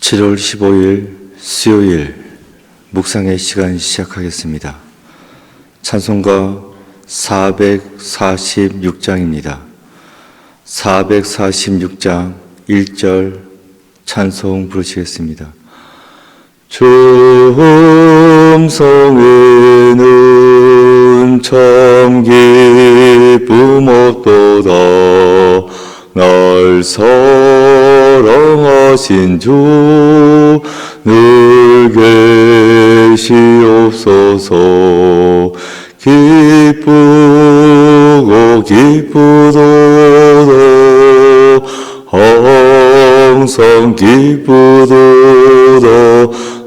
(7월 15일) 수요일 묵상의 시간 시작하겠습니다. 찬송가 446장입니다. 446장 1절 찬송 부르시겠습니다. 춤성에는 참 기쁨 없도다. 날 사랑하신 주 늘 계시옵소서. 기쁘고 기쁘도다. 항상 기쁘도다.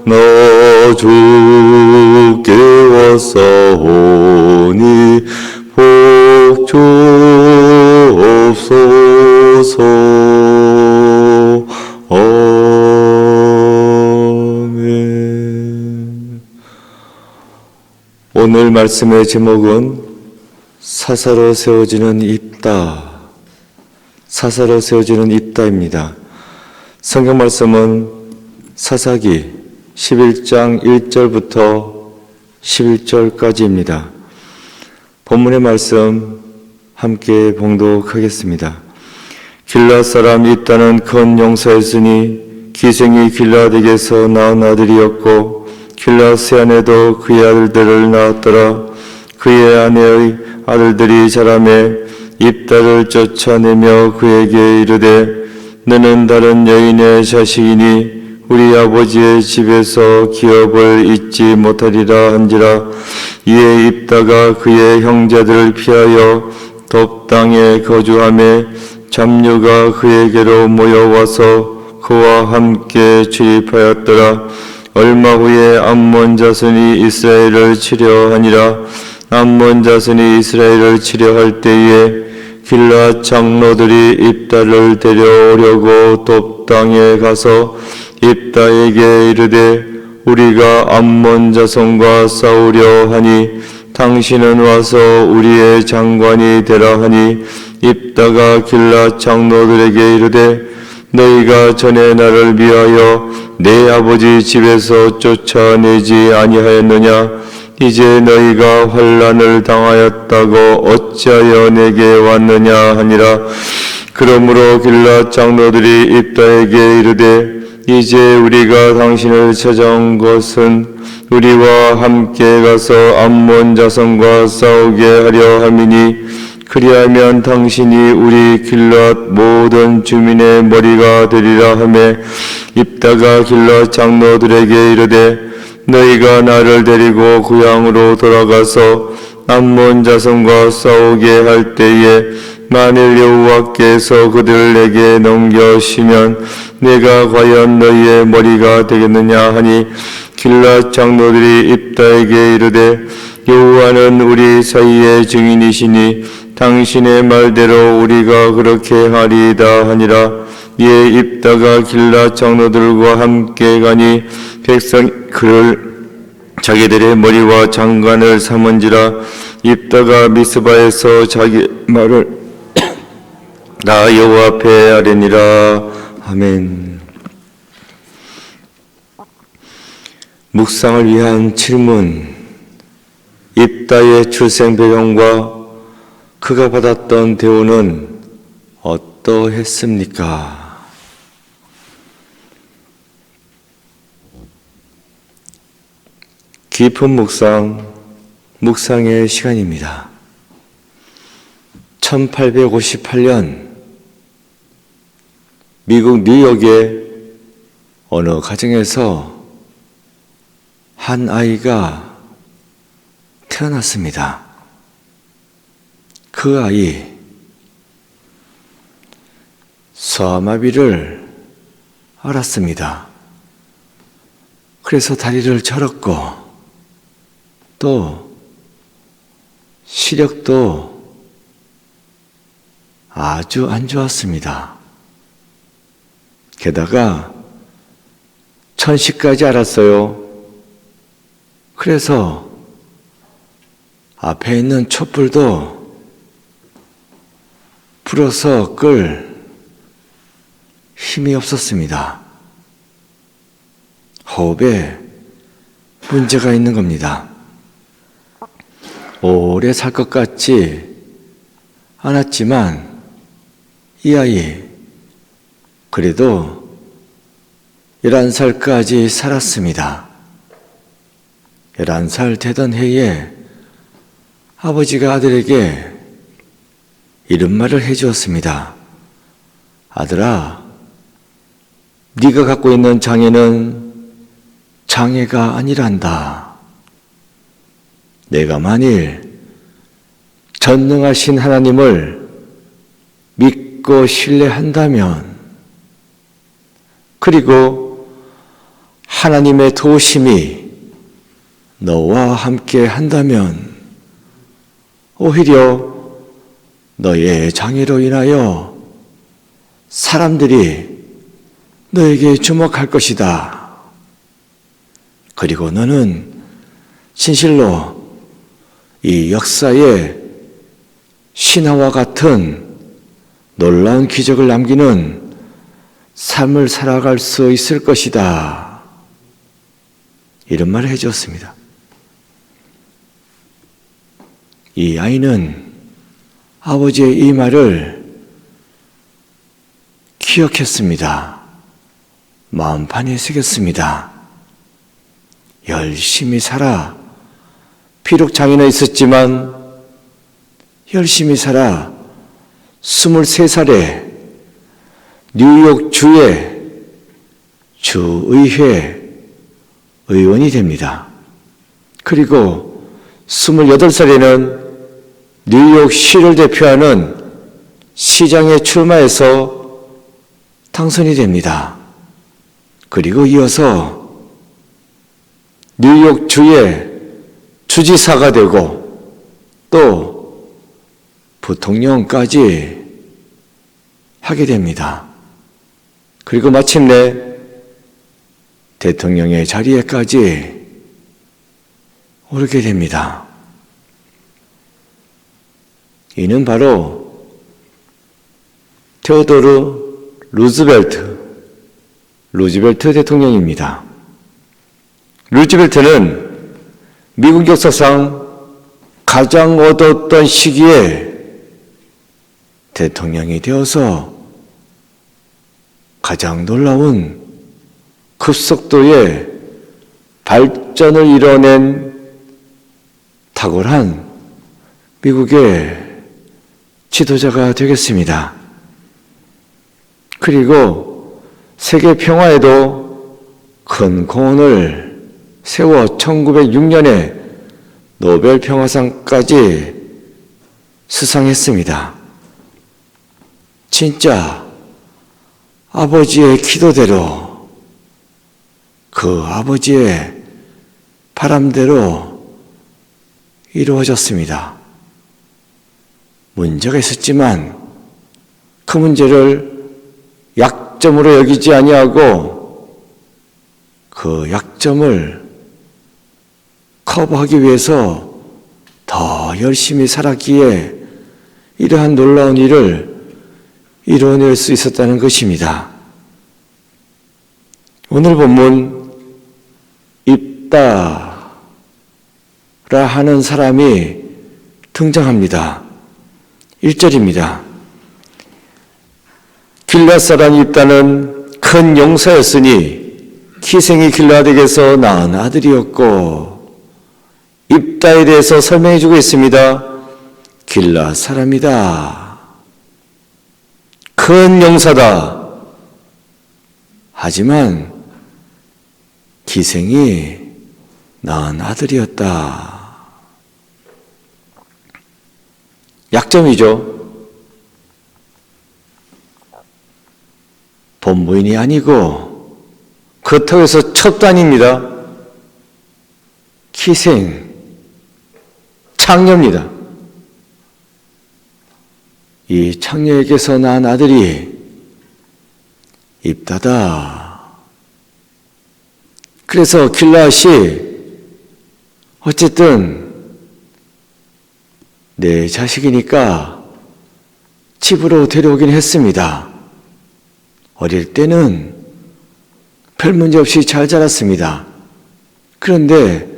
나 주께 왔사오니 복 주옵소서. 오늘 말씀의 제목은 사사로 세워지는 입다. 사사로 세워지는 입다입니다. 성경 말씀은 사사기 11장 1절부터 11절까지입니다. 본문의 말씀 함께 봉독하겠습니다. 길라 사람 입다는 큰 용사였으니 기생이 길라덱에서 낳은 아들이었고 길라 세안에도 그의 아들들을 낳았더라. 그의 아내의 아들들이 자라매 입다를 쫓아내며 그에게 이르되 너는 다른 여인의 자식이니 우리 아버지의 집에서 기업을 잊지 못하리라 한지라 이에 입다가 그의 형제들을 피하여 돕당에 거주함에 잡류가 그에게로 모여와서 그와 함께 출입하였더라. 얼마 후에 암몬 자손이 이스라엘을 치려하니라. 암몬 자손이 이스라엘을 치려할 때에 길라 장로들이 입다를 데려오려고 돕당에 가서 입다에게 이르되 우리가 암몬 자손과 싸우려 하니 당신은 와서 우리의 장관이 되라 하니 입다가 길라 장로들에게 이르되 너희가 전에 나를 위하여 내 아버지 집에서 쫓아내지 아니하였느냐? 이제 너희가 환란을 당하였다고 어찌하여 내게 왔느냐 하니라. 그러므로 길라 장로들이 입다에게 이르되 이제 우리가 당신을 찾아온 것은 우리와 함께 가서 암몬 자손과 싸우게 하려 함이니 그리하면 당신이 우리 길랏 모든 주민의 머리가 되리라 하매 입다가 길랏 장로들에게 이르되 너희가 나를 데리고 고향으로 돌아가서 암몬 자손과 싸우게 할 때에 만일 여호와께서 그들을 내게 넘겨시면 내가 과연 너희의 머리가 되겠느냐 하니 길랏 장로들이 입다에게 이르되 여호와는 우리 사이의 증인이시니 당신의 말대로 우리가 그렇게 하리이다 하니라. 이에 입다가 길라 장로들과 함께 가니 백성 그를 자기들의 머리와 장관을 삼은지라 입다가 미스바에서 자기 말을 나 여호와 앞에 아뢰니라. 아멘. 묵상을 위한 질문. 입다의 출생 배경과 그가 받았던 대우는 어떠했습니까? 깊은 묵상, 묵상의 시간입니다. 1858년 미국 뉴욕의 어느 가정에서 한 아이가 태어났습니다. 그 아이 소아마비를 알았습니다. 그래서 다리를 절었고 또 시력도 아주 안 좋았습니다. 게다가 천식까지 알았어요. 그래서 앞에 있는 촛불도 풀어서 끌 힘이 없었습니다. 호흡에 문제가 있는 겁니다. 오래 살 것 같지 않았지만 이 아이 그래도 11살까지 살았습니다. 11살 되던 해에 아버지가 아들에게 이런 말을 해 주었습니다. 아들아, 네가 갖고 있는 장애는 장애가 아니란다. 내가 만일 전능하신 하나님을 믿고 신뢰한다면, 그리고 하나님의 도우심이 너와 함께 한다면, 오히려 너의 장애로 인하여 사람들이 너에게 주목할 것이다. 그리고 너는 진실로 이 역사에 신화와 같은 놀라운 기적을 남기는 삶을 살아갈 수 있을 것이다. 이런 말을 해주었습니다. 이 아이는 아버지의 이 말을 기억했습니다. 마음판에 새겼습니다. 열심히 살아. 비록 장애는 있었지만 열심히 살아. 23살에 뉴욕 주의 주의회 의원이 됩니다. 그리고 28살에는 뉴욕시를 대표하는 시장에 출마해서 당선이 됩니다. 그리고 이어서 뉴욕 주의 주지사가 되고 또 부통령까지 하게 됩니다. 그리고 마침내 대통령의 자리에까지 오르게 됩니다. 이는 바로 테오도르 루즈벨트, 루즈벨트 대통령입니다. 루즈벨트는 미국 역사상 가장 어두웠던 시기에 대통령이 되어서 가장 놀라운 급속도의 발전을 이뤄낸 탁월한 미국의 지도자가 되겠습니다. 그리고 세계 평화에도 큰 공헌을 세워 1906년에 노벨 평화상까지 수상했습니다. 진짜 아버지의 기도대로 그 아버지의 바람대로 이루어졌습니다. 문제가 있었지만 그 문제를 약점으로 여기지 아니하고 그 약점을 커버하기 위해서 더 열심히 살았기에 이러한 놀라운 일을 이뤄낼 수 있었다는 것입니다. 오늘 본문 입다라 하는 사람이 등장합니다. 1절입니다. 길라 사람 입다는 큰 용사였으니 키생이 길라덱에서 낳은 아들이었고 입다에 대해서 설명해 주고 있습니다. 길라 사람이다. 큰 용사다. 하지만 기생이 낳은 아들이었다. 약점이죠. 본부인이 아니고 그렇다고 첩단입니다. 기생, 창녀입니다. 이 창녀에게서 낳은 아들이 입다다. 그래서 길라앗이 어쨌든 내 자식이니까 집으로 데려오긴 했습니다. 어릴 때는 별 문제 없이 잘 자랐습니다. 그런데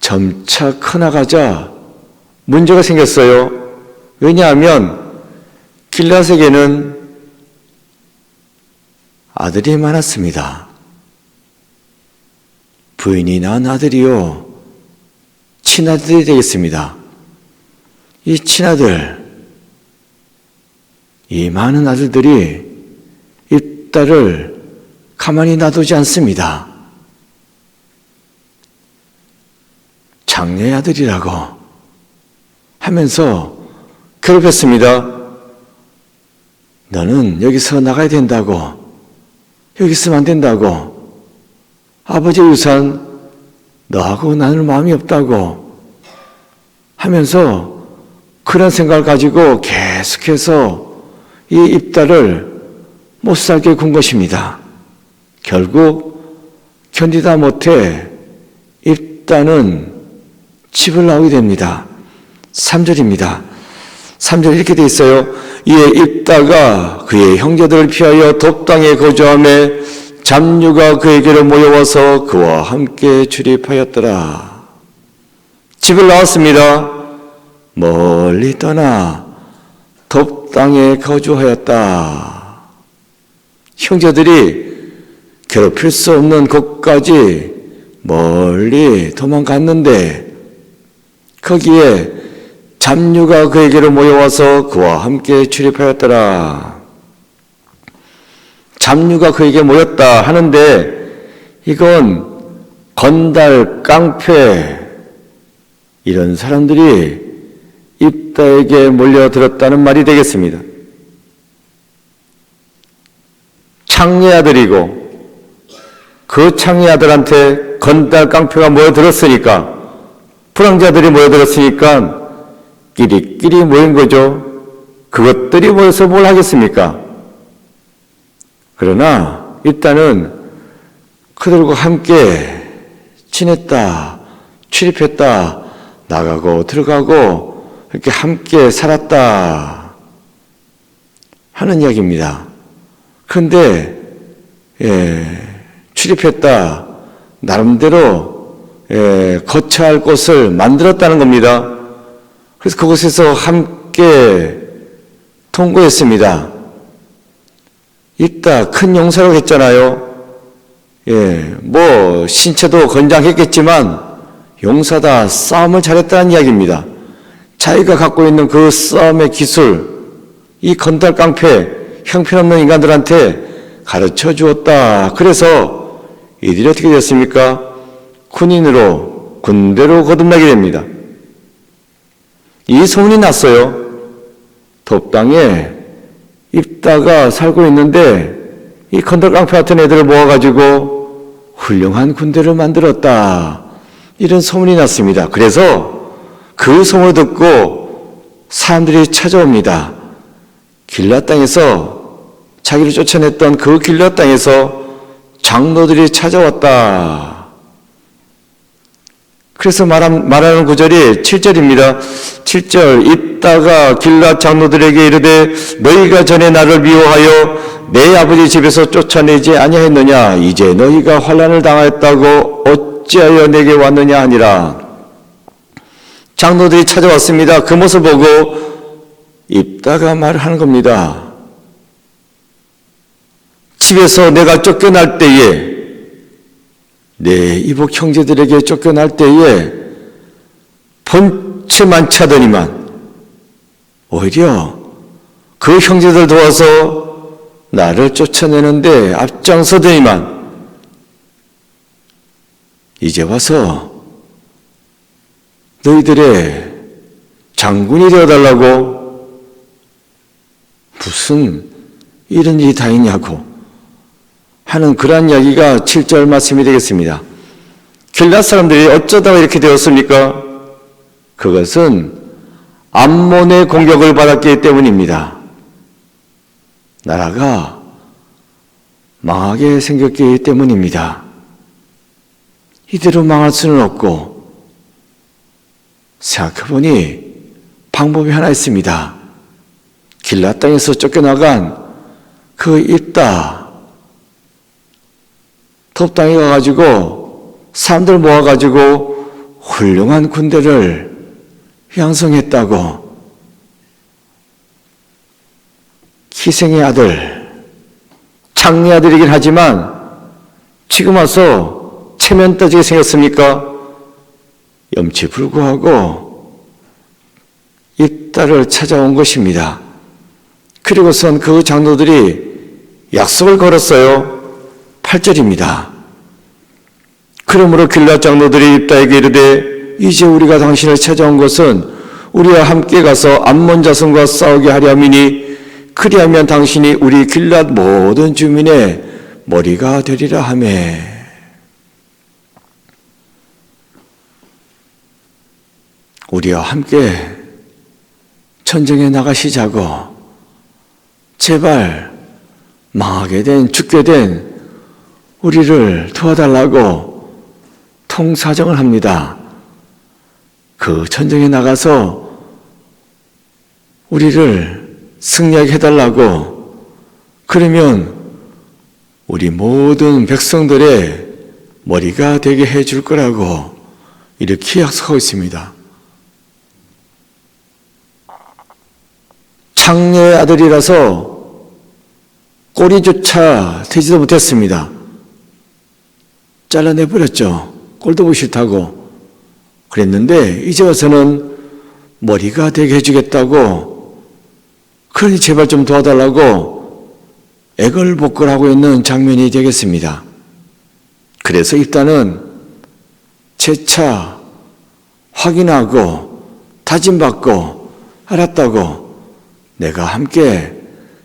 점차 커나가자 문제가 생겼어요. 왜냐하면 길라색에는 아들이 많았습니다. 부인이 낳은 아들이요. 친아들이 되겠습니다. 이 친아들, 이 많은 아들들이 이 딸을 가만히 놔두지 않습니다. 장녀의 아들이라고 하면서 괴롭혔습니다. 너는 여기서 나가야 된다고. 여기 있으면 안 된다고. 아버지 유산 너하고 나눌 마음이 없다고 하면서 그런 생각을 가지고 계속해서 이 입다를 못 살게 군 것입니다. 결국 견디다 못해 입다는 집을 나오게 됩니다. 3절입니다. 3절 이렇게 돼 있어요. 이에 입다가 그의 형제들을 피하여 돕당에 거주함에 잡류가 그에게로 모여와서 그와 함께 출입하였더라. 집을 나왔습니다. 멀리 떠나 돕당에 거주하였다. 형제들이 괴롭힐 수 없는 곳까지 멀리 도망갔는데 거기에 잡류가 그에게로 모여와서 그와 함께 출입하였더라. 잡류가 그에게 모였다 하는데 이건 건달, 깡패 이런 사람들이 입다에게 몰려들었다는 말이 되겠습니다. 창녀 아들이고 그 창녀 아들한테 건달, 깡패가 모여들었으니까 불황자들이 모여들었으니까 끼리끼리 모인 거죠. 그것들이 모여서 뭘 하겠습니까? 그러나 일단은 그들과 함께 지냈다, 출입했다, 나가고 들어가고 이렇게 함께 살았다 하는 이야기입니다. 그런데 예, 출입했다 나름대로 예, 거처할 곳을 만들었다는 겁니다. 그래서 그곳에서 함께 통고했습니다. 있다 큰 용사라고 했잖아요. 예, 뭐 신체도 건장했겠지만 용사다 싸움을 잘했다는 이야기입니다. 자기가 갖고 있는 그 싸움의 기술, 이 건달 깡패 형편없는 인간들한테 가르쳐 주었다. 그래서 이들이 어떻게 됐습니까? 군인으로 군대로 거듭나게 됩니다. 이 소문이 났어요. 돕당에 입다가 살고 있는데 이 건달 깡패 같은 애들을 모아가지고 훌륭한 군대를 만들었다. 이런 소문이 났습니다. 그래서 그 소문을 듣고 사람들이 찾아옵니다. 길라 땅에서 자기를 쫓아냈던 그 길라 땅에서 장로들이 찾아왔다. 그래서 말한, 말하는 구절이 7절입니다. 7절 있다가 길랏 장로들에게 이르되 너희가 전에 나를 미워하여 내 아버지 집에서 쫓아내지 아니하였느냐 이제 너희가 환란을 당하였다고 어찌하여 내게 왔느냐 하니라 장로들이 찾아왔습니다. 그 모습 보고 입다가 말을 하는 겁니다. 집에서 내가 쫓겨날 때에 내 이복 형제들에게 쫓겨날 때에 본체 많지 하더니만 오히려 그 형제들 도와서 나를 쫓아내는데 앞장서더니만 이제 와서 너희들의 장군이 되어달라고 무슨 이런 일이 다 있냐고 하는 그러한 이야기가 7절 말씀이 되겠습니다. 길라 사람들이 어쩌다가 이렇게 되었습니까? 그것은 암몬의 공격을 받았기 때문입니다. 나라가 망하게 생겼기 때문입니다. 이대로 망할 수는 없고 생각해보니 방법이 하나 있습니다. 길라 땅에서 쫓겨나간 그 입다 톱땅에 가가지고 사람들 모아가지고 훌륭한 군대를 양성했다고 희생의 아들 장래 아들이긴 하지만 지금 와서 체면 따지게 생겼습니까? 염치 불구하고 입다를 찾아온 것입니다. 그리고선 그 장로들이 약속을 걸었어요. 8절입니다. 그러므로 길라 장로들이 입다에게 이르되 이제 우리가 당신을 찾아온 것은 우리와 함께 가서 암몬 자손과 싸우게 하려 함이니 그리하면 당신이 우리 길랏 모든 주민의 머리가 되리라 하매 우리와 함께 전쟁에 나가시자고 제발 망하게 된 죽게 된 우리를 도와달라고 통사정을 합니다. 그 전쟁에 나가서 우리를 승리하게 해달라고 그러면 우리 모든 백성들의 머리가 되게 해줄 거라고 이렇게 약속하고 있습니다. 창녀의 아들이라서 꼬리조차 되지도 못했습니다. 잘라내버렸죠. 꼴도 보기 싫다고. 그랬는데, 이제 와서는 머리가 되게 해주겠다고, 그러니 제발 좀 도와달라고 애걸복걸하고 있는 장면이 되겠습니다. 그래서 일단은 재차 확인하고 다짐받고 알았다고 내가 함께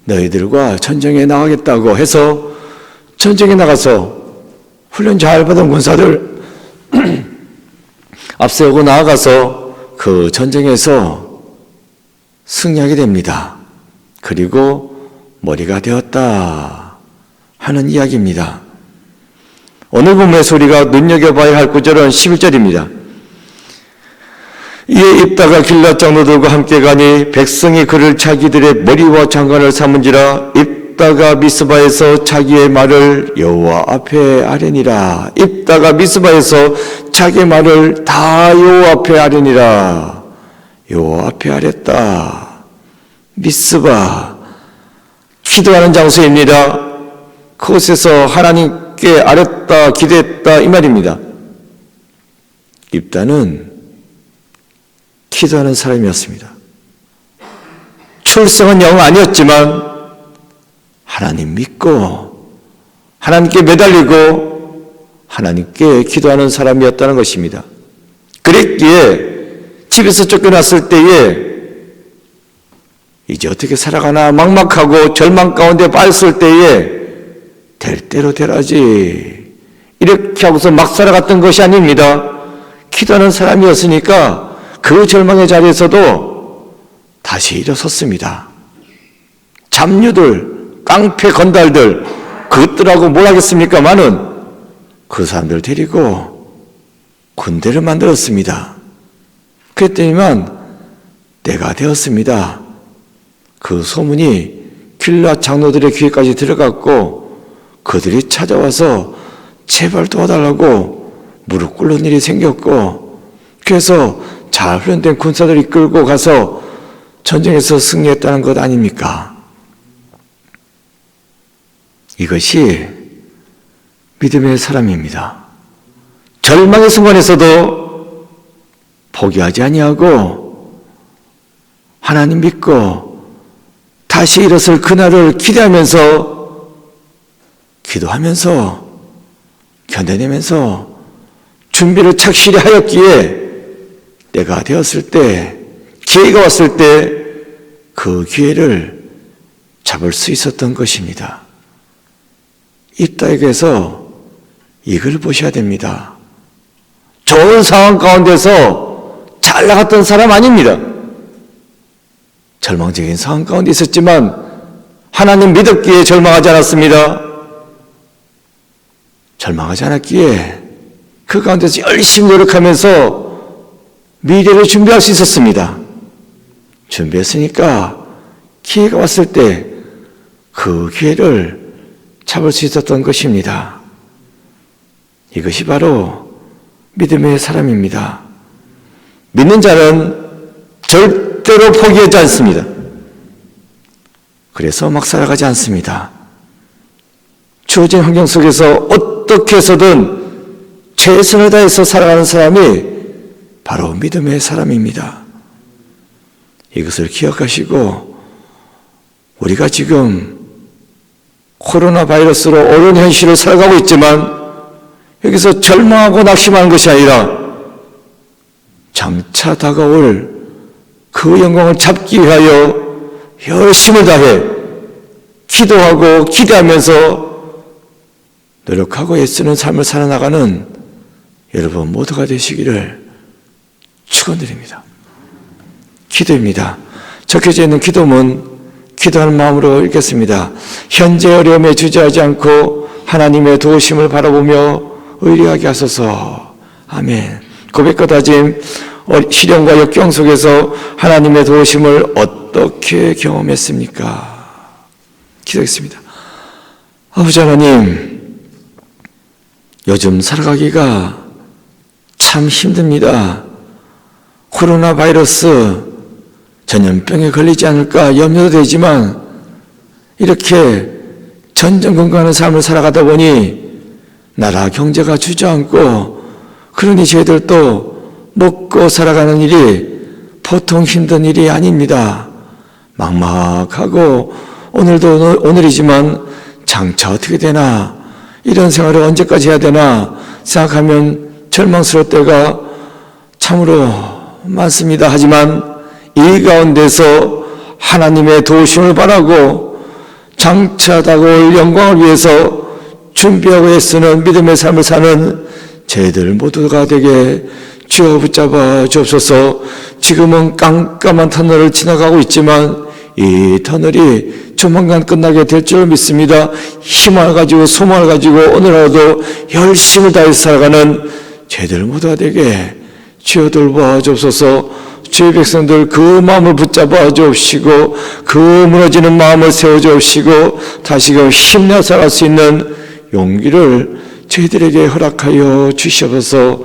너희들과 전쟁에 나가겠다고 해서 전쟁에 나가서 훈련 잘 받은 군사들 앞세우고 나아가서 그 전쟁에서 승리하게 됩니다. 그리고 머리가 되었다 하는 이야기입니다. 오늘 본문의 소리가 눈여겨봐야 할 구절은 11절입니다. 이에 입다가 길랏 장로들과 함께 가니 백성이 그를 자기들의 머리와 장관을 삼은지라 입 다가 미스바에서 자기의 말을 여호와 앞에 아뢰니라. 입다가 미스바에서 자기의 말을 다 여호와 앞에 아뢰니라. 여호와 앞에 아랬다. 미스바 기도하는 장소입니다. 그곳에서 하나님께 아랬다 기도했다 이 말입니다. 입다는 기도하는 사람이었습니다. 출생은 영 아니었지만 하나님 믿고 하나님께 매달리고 하나님께 기도하는 사람이었다는 것입니다. 그랬기에 집에서 쫓겨났을 때에 이제 어떻게 살아가나 막막하고 절망 가운데 빠졌을 때에 될 대로 되라지 이렇게 하고서 막 살아갔던 것이 아닙니다. 기도하는 사람이었으니까 그 절망의 자리에서도 다시 일어섰습니다. 잡류들, 깡패 건달들, 그것들하고 뭘 하겠습니까만은 그 사람들 데리고 군대를 만들었습니다. 그랬더니만 때가 되었습니다. 그 소문이 길라 장로들의 귀에까지 들어갔고 그들이 찾아와서 제발 도와달라고 무릎 꿇는 일이 생겼고 그래서 잘 훈련된 군사들이 끌고 가서 전쟁에서 승리했다는 것 아닙니까? 이것이 믿음의 사람입니다. 절망의 순간에서도 포기하지 아니하고 하나님 믿고 다시 일어설 그날을 기대하면서 기도하면서 견뎌내면서 준비를 착실히 하였기에 때가 되었을 때, 기회가 왔을 때 그 기회를 잡을 수 있었던 것입니다. 입다에게서 이걸 보셔야 됩니다. 좋은 상황 가운데서 잘 나갔던 사람 아닙니다. 절망적인 상황 가운데 있었지만 하나님 믿었기에 절망하지 않았습니다. 절망하지 않았기에 그 가운데서 열심히 노력하면서 미래를 준비할 수 있었습니다. 준비했으니까 기회가 왔을 때 그 기회를 잡을 수 있었던 것입니다. 이것이 바로 믿음의 사람입니다. 믿는 자는 절대로 포기하지 않습니다. 그래서 막 살아가지 않습니다. 주어진 환경 속에서 어떻게 해서든 최선을 다해서 살아가는 사람이 바로 믿음의 사람입니다. 이것을 기억하시고 우리가 지금 코로나 바이러스로 어려운 현실을 살아가고 있지만 여기서 절망하고 낙심하는 것이 아니라 장차 다가올 그 영광을 잡기 위하여 열심을 다해 기도하고 기대하면서 노력하고 애쓰는 삶을 살아나가는 여러분 모두가 되시기를 축원드립니다. 기도입니다. 적혀져 있는 기도문 기도하는 마음으로 읽겠습니다. 현재 어려움에 주저하지 않고 하나님의 도우심을 바라보며 의리하게 하소서. 아멘. 고백과 다짐, 어, 시련과 역경 속에서 하나님의 도우심을 어떻게 경험했습니까? 기도했습니다. 아버지 하나님, 요즘 살아가기가 참 힘듭니다. 코로나 바이러스 전염병에 걸리지 않을까 염려도 되지만 이렇게 전전건강한 삶을 살아가다 보니 나라 경제가 주저앉고 그러니 저희들도 먹고 살아가는 일이 보통 힘든 일이 아닙니다. 막막하고 오늘도 오늘, 오늘이지만 장차 어떻게 되나 이런 생활을 언제까지 해야 되나 생각하면 절망스러울 때가 참으로 많습니다. 하지만 이 가운데서 하나님의 도우심을 바라고 장차 다가올 영광을 위해서 준비하고 애쓰는 믿음의 삶을 사는 저희들 모두가 되게 주어 붙잡아 주옵소서 지금은 깜깜한 터널을 지나가고 있지만 이 터널이 조만간 끝나게 될 줄 믿습니다. 힘을 가지고 소망을 가지고 오늘 하루도 열심을 다해 살아가는 저희들 모두가 되게 주여 돌봐 주옵소서 주의 백성들 그 마음을 붙잡아 주옵시고 그 무너지는 마음을 세워 주옵시고 다시금 힘내 살아갈 수 있는 용기를 저희들에게 허락하여 주시옵소서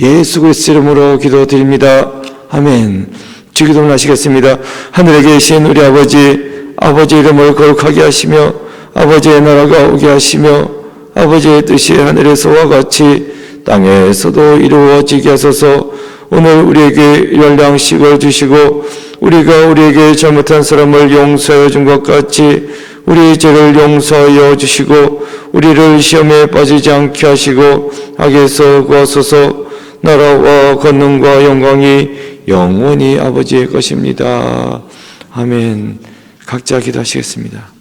예수 그리스도 이름으로 기도드립니다. 아멘. 주기도를 하시겠습니다. 하늘에 계신 우리 아버지 아버지 이름을 거룩하게 하시며 아버지의 나라가 오게 하시며 아버지의 뜻이 하늘에서와 같이 땅에서도 이루어지게 하소서 오늘 우리에게 열량식을 주시고 우리가 우리에게 잘못한 사람을 용서해 준 것 같이 우리 죄를 용서하여 주시고 우리를 시험에 빠지지 않게 하시고 악에서 구하소서 나라와 권능과 영광이 영원히 아버지의 것입니다. 아멘. 각자 기도하시겠습니다.